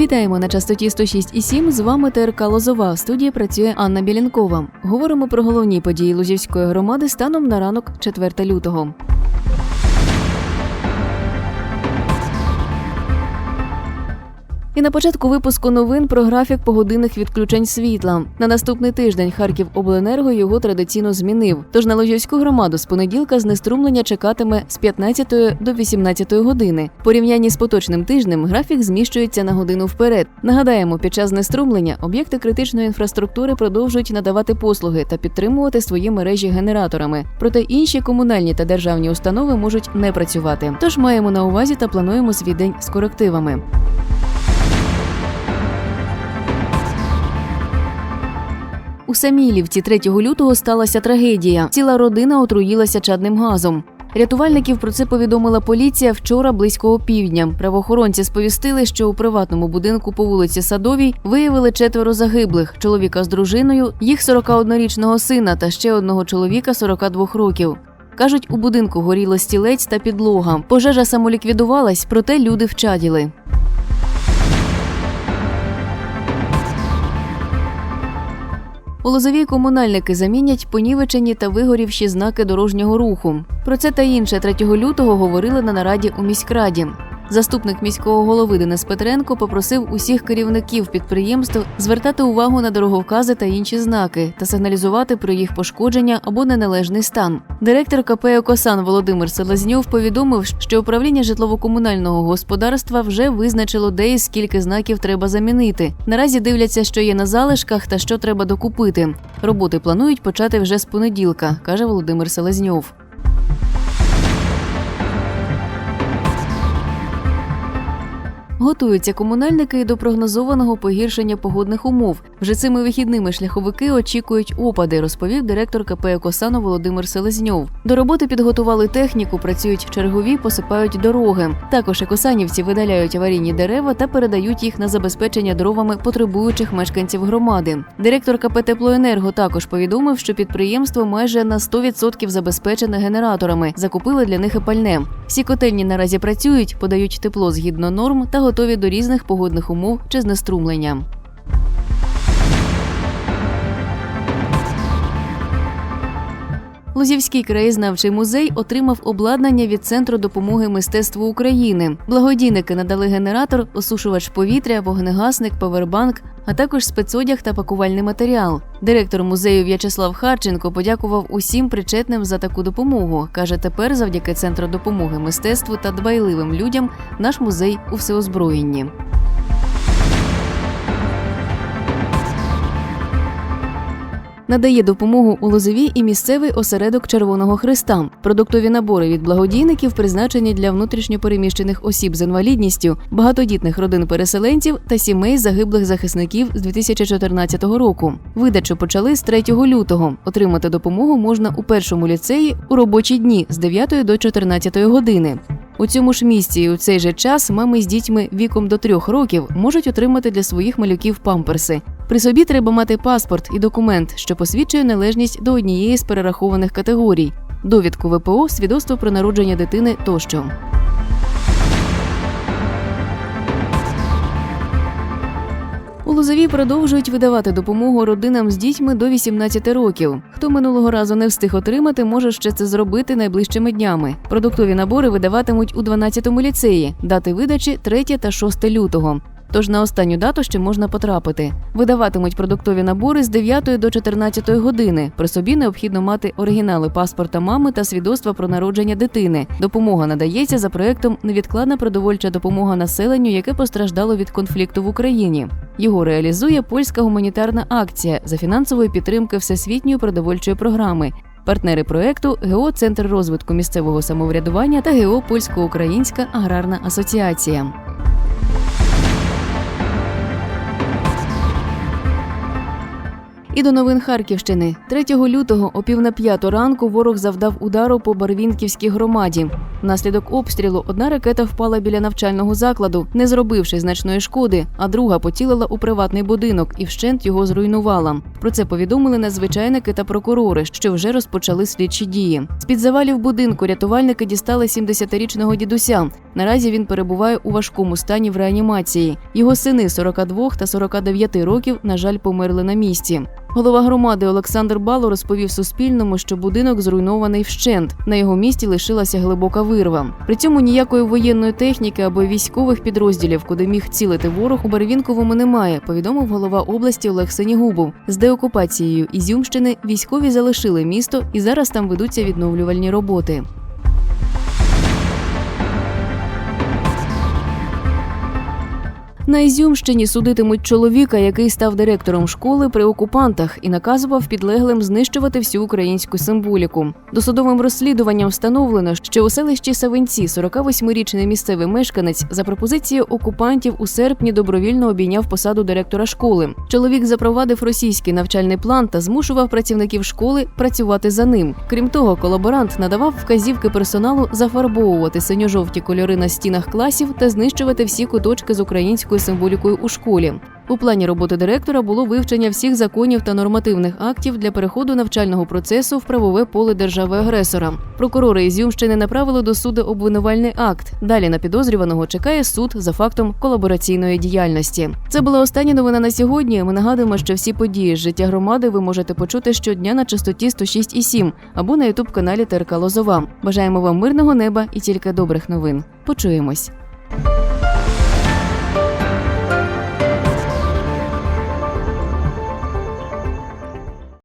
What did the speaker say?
Вітаємо на частоті 106,7. З вами ТРК Лозова. В студії працює Анна Білянкова. Говоримо про головні події Лузівської громади станом на ранок 4 лютого. І на початку випуску новин про графік погодинних відключень світла. На наступний тиждень Харків Обленерго його традиційно змінив. Тож на Лозівську громаду з понеділка знеструмлення чекатиме з 15 до 18 години. В порівнянні з поточним тижнем графік зміщується на годину вперед. Нагадаємо, під час знеструмлення об'єкти критичної інфраструктури продовжують надавати послуги та підтримувати свої мережі генераторами. Проте інші комунальні та державні установи можуть не працювати. Тож маємо на увазі та плануємо свій день з корективами. У Самілівці 3 лютого сталася трагедія. Ціла родина отруїлася чадним газом. Рятувальників про це повідомила поліція вчора близько опівдня. Правоохоронці сповістили, що у приватному будинку по вулиці Садовій виявили четверо загиблих: чоловіка з дружиною, їх 41-річного сина та ще одного чоловіка 42 років. Кажуть, у будинку горіло стілець та підлога. Пожежа самоліквідувалась, проте люди вчаділи. У Лозовій комунальники замінять понівечені та вигорівші знаки дорожнього руху. Про це та інше 3 лютого говорили на нараді у міськраді. Заступник міського голови Денис Петренко попросив усіх керівників підприємств звертати увагу на дороговкази та інші знаки та сигналізувати про їх пошкодження або неналежний стан. Директор КП «Екосан» Володимир Селезньов повідомив, що управління житлово-комунального господарства вже визначило, де і скільки знаків треба замінити. Наразі дивляться, що є на залишках та що треба докупити. Роботи планують почати вже з понеділка, каже Володимир Селезньов. Готуються комунальники і до прогнозованого погіршення погодних умов. Вже цими вихідними шляховики очікують опади, розповів директор КП «Екосану» Володимир Селезньов. До роботи підготували техніку, працюють чергові, посипають дороги. Також екосанівці видаляють аварійні дерева та передають їх на забезпечення дровами потребуючих мешканців громади. Директор КП «Теплоенерго» також повідомив, що підприємство майже на 100% забезпечене генераторами. Закупили для них і пальне. Всі котельні наразі працюють, подають тепло згідно норм та готові до різних погодних умов чи знеструмлення. Лозівський краєзнавчий музей отримав обладнання від Центру допомоги мистецтву України. Благодійники надали генератор, осушувач повітря, вогнегасник, павербанк, а також спецодяг та пакувальний матеріал. Директор музею В'ячеслав Харченко подякував усім причетним за таку допомогу. каже, тепер, завдяки центру допомоги мистецтву та дбайливим людям, наш музей у всеозброєнні. Надає допомогу у Лозові і місцевий осередок Червоного Христа. Продуктові набори від благодійників призначені для внутрішньопереміщених осіб з інвалідністю, багатодітних родин переселенців та сімей загиблих захисників з 2014 року. Видачу почали з 3 лютого. Отримати допомогу можна у першому ліцеї у робочі дні з 9 до 14 години. У цьому ж місці і у цей же час мами з дітьми віком до трьох років можуть отримати для своїх малюків памперси. При собі треба мати паспорт і документ, що посвідчує належність до однієї з перерахованих категорій: довідку ВПО, свідоцтво про народження дитини тощо. У Лозові продовжують видавати допомогу родинам з дітьми до 18 років. Хто минулого разу не встиг отримати, може ще це зробити найближчими днями. Продуктові набори видаватимуть у 12-му ліцеї. Дати видачі 3 та 6 лютого. Тож на останню дату ще можна потрапити. Видаватимуть продуктові набори з 9 до 14 години. При собі необхідно мати оригінали паспорта мами та свідоцтва про народження дитини. Допомога надається за проектом Невідкладна продовольча допомога населенню, яке постраждало від конфлікту в Україні. Його реалізує польська гуманітарна акція за фінансової підтримки всесвітньої продовольчої програми. Партнери проекту ГО Центр розвитку місцевого самоврядування та ГО Польсько-Українська аграрна асоціація. І до новин Харківщини 3 лютого о пів на п'яту ранку ворог завдав удару по Барвінківській громаді. Внаслідок обстрілу одна ракета впала біля навчального закладу, не зробивши значної шкоди, а друга поцілила у приватний будинок і вщент його зруйнувала. Про це повідомили надзвичайники та прокурори, що вже розпочали слідчі дії. З під завалів будинку рятувальники дістали 70-річного дідуся. Наразі він перебуває у важкому стані в реанімації. Його сини 42 та 49 років, на жаль, померли на місці. Голова громади Олександр Бало розповів Суспільному, що будинок зруйнований вщент. На його місці лишилася глибока вирва. При цьому ніякої воєнної техніки або військових підрозділів, куди міг цілити ворог, у Барвінковому немає. Повідомив голова області Олег Сенігубов. З деокупацією Ізюмщини військові залишили місто і зараз там ведуться відновлювальні роботи. На Ізюмщині судитимуть чоловіка, який став директором школи при окупантах і наказував підлеглим знищувати всю українську символіку. Досудовим розслідуванням встановлено, що у селищі Савинці 48-річний місцевий мешканець за пропозицією окупантів у серпні добровільно обійняв посаду директора школи. Чоловік запровадив російський навчальний план та змушував працівників школи працювати за ним. Крім того, колаборант надавав вказівки персоналу зафарбовувати синьо-жовті кольори на стінах класів та знищувати всі куточки з українською символікою у школі. У плані роботи директора було вивчення всіх законів та нормативних актів для переходу навчального процесу в правове поле держави-агресора. Прокурори Ізюмщини направили до суду обвинувальний акт. Далі на підозрюваного чекає суд за фактом колабораційної діяльності. Це була остання новина на сьогодні. Ми нагадуємо, що всі події з життя громади ви можете почути щодня на частоті 106,7 або на ютуб каналі ТРК Лозова. Бажаємо вам мирного неба і тільки добрих новин. Почуємось.